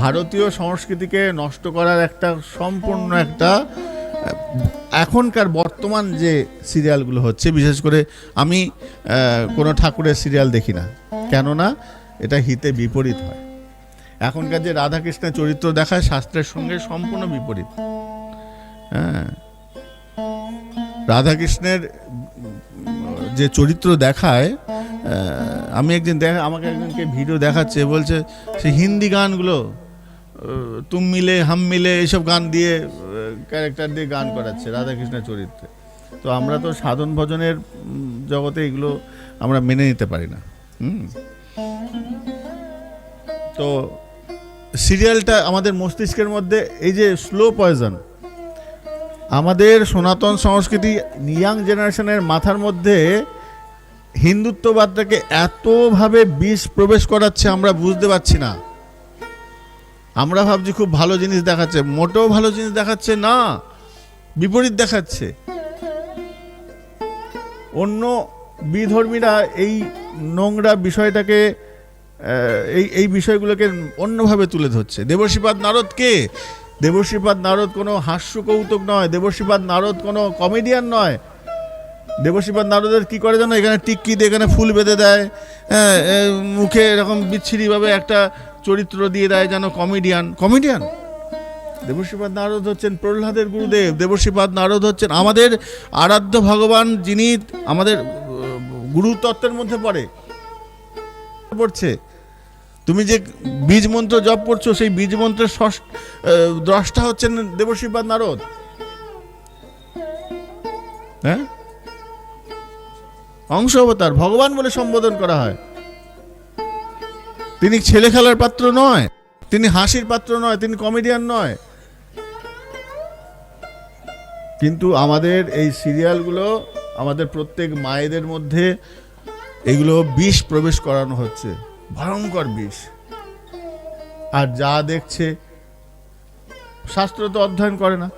ভারতীয় সংস্কৃতিকে নষ্ট করার একটা সম্পূর্ণ একটা, এখনকার বর্তমান যে সিরিয়ালগুলো হচ্ছে, বিশেষ করে আমি কোনো ঠাকুরের সিরিয়াল দেখি না। কেননা এটা হিতে বিপরীত হয়। এখনকার যে রাধাকৃষ্ণের চরিত্র দেখায়, শাস্ত্রের সঙ্গে সম্পূর্ণ বিপরীত। হ্যাঁ। রাধাকৃষ্ণের যে চরিত্র দেখায় আমি একদিন দেখা, আমাকে একজনকে ভিডিও দেখাচ্ছে, বলছে, সে হিন্দি গানগুলো তুম মিলে, হাম মিলে এইসব গান দিয়ে ক্যারেক্টার দিয়ে গান করাচ্ছে রাধাকৃষ্ণের চরিত্রে। তো আমরা তো সাধন ভজনের জগতে এগুলো আমরা মেনে নিতে পারি না। তো সিরিয়ালটা আমাদের মস্তিষ্কের মধ্যে, এই যে স্লো পয়জন আমাদের সনাতন সংস্কৃতি ইয়াং জেনারেশনের মাথার মধ্যে হিন্দুত্ববাদটাকে এতভাবে বিষ প্রবেশ করাচ্ছে আমরা বুঝতে পারছি না। আমরা ভাবছি খুব ভালো জিনিস দেখাচ্ছে, মোটেও ভালো জিনিস দেখাচ্ছে না, বিপরীত দেখাচ্ছে। অন্য বিধর্মীরা এই নোংরা বিষয়টাকে এই এই বিষয়গুলোকে অন্যভাবে তুলে ধরছে। দেবশ্রীপাদ নারদ কে? দেবশ্রীপাদ নারদ কোনো হাস্য কৌতুক নয় দেবশ্রীপাদ নারদ কোনো কমেডিয়ান নয়। দেবশ্রীপাদ নারদের কি করে জানো? এখানে টিক্কি দিয়ে এখানে ফুল বেঁধে দেয় হ্যাঁ মুখে এরকম বিচ্ছিরিভাবে একটা চরিত্র দিয়ে দেয় যেন কমেডিয়ান কমেডিয়ান দেবশ্রীপাদ নারদ হচ্ছেন প্রহ্লাদের গুরুদেব। দেবশ্রীপাদ নারদ হচ্ছেন আমাদের আরাধ্য ভগবান যিনি আমাদের আহ, গুরু তত্ত্বের মধ্যে পড়ে। পড়ছে। তুমি যে বীজ মন্ত্র জপ করছ সেই বীজ মন্ত্রের ষষ্ঠ দ্রষ্টা হচ্ছেন দেবশ্রীপাদ নারদ। হ্যাঁ? অংশ অবতার ভগবান বলে সম্বোধন করা হয়। তিনি ছেলে খেলার পাত্র নয়, তিনি হাসির পাত্র নয়, তিনি কমেডিয়ান নয়। কিন্তু আমাদের এই সিরিয়ালগুলো, আমাদের প্রত্যেক মায়েদের মধ্যে এগুলো বিষ প্রবেশ করানো হচ্ছে, ভয়ঙ্কর বিষ। আর যা দেখছে, শাস্ত্র তো অধ্যয়ন করে না,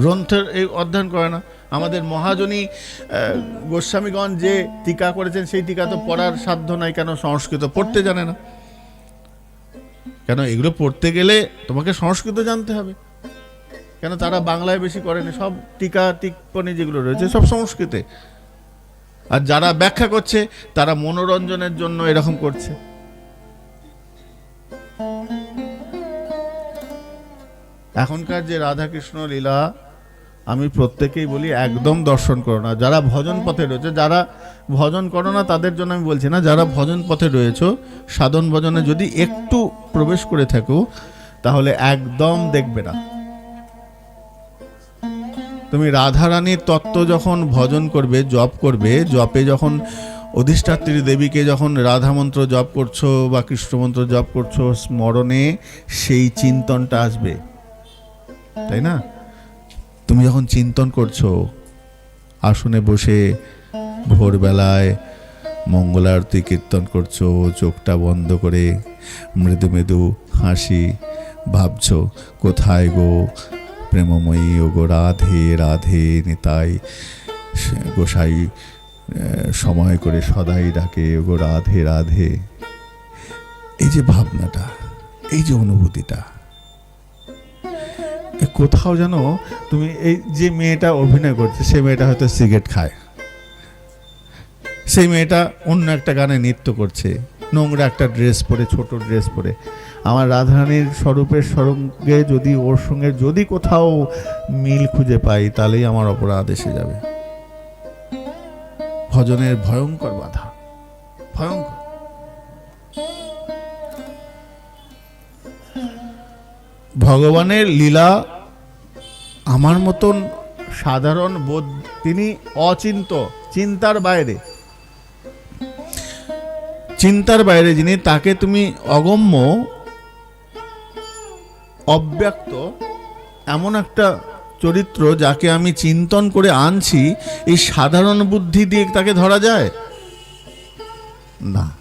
গ্রন্থের এই অধ্যয়ন করে না। আমাদের মহাজনী গোস্বামীগণ যে টিকা করেছেন, সেই টিকা তো পড়ার সাধ্য নাই, কেন সংস্কৃত পড়তে জানে না? কেন এগুলো পড়তে গেলে তোমাকে সংস্কৃত জানতে হবে? কেন তারা বাংলায় বেশি করেনি সব টিকা, টিপ্পণী যেগুলো রয়েছে, সব সংস্কৃতে। আর যারা ব্যাখ্যা করছে, তারা মনোরঞ্জনের জন্য এরকম করছে। এখনকার যে রাধাকৃষ্ণ লীলা আমি প্রত্যেকেই বলি, একদম দর্শন করো না। যারা ভজন পথে রয়েছে, যারা ভজন করো না, তাদের জন্য আমি বলছি না, যারা ভজন পথে রয়েছে, সাধন ভজনে যদি একটু প্রবেশ করে থাকো, তাহলে একদম দেখবে না। তুমি রাধারানীর তত্ত্ব যখন ভজন করবে, জপ করবে, জপে যখন অধিষ্ঠাত্রী দেবীকে যখন রাধা মন্ত্র জপ করছ বা কৃষ্ণ মন্ত্র জপ করছ, স্মরণে সেই চিন্তনটা আসবে। তাই না? তুমি যখন চিন্তন করছ, আসনে বসে ভোরবেলায় মঙ্গলারতি কীর্তন করছ, চোখটা বন্ধ করে মৃদু মৃদু হাসি ভাবছ, কোথায় গো প্রেমময়ী ও গো রাধে রাধে নিতাই গোসাই সময় করে সদাই ডাকে, ও গো রাধে রাধে। এই যে ভাবনাটা, এই যে অনুভূতিটা কোথাও যেন তুমি এই যে মেয়েটা অভিনয় করছে, সেই মেয়েটা হয়তো সিগারেট খায়। সেই মেয়েটা অন্য একটা গানে নৃত্য করছে, নোংরা একটা ড্রেস পরে, ছোট ড্রেস পরে। আমার রাধারানীর স্বরূপের সঙ্গে যদি ওর সঙ্গে যদি কোথাও মিল খুঁজে পাই, তাহলেই আমার অপরাধ এসে যাবে। ভজনের ভয়ঙ্কর বাধা, ভয়ঙ্কর। ভগবানের লীলা আমার মতন সাধারণ বোধ, তিনি অচিন্ত, চিন্তার বাইরে। চিন্তার বাইরে যিনি, তাকে তুমি অগম্য, অব্যক্ত এমন একটা চরিত্র যাকে আমি চিন্তন করে আনছি, এই সাধারণ বুদ্ধি দিয়ে তাকে ধরা যায়? না।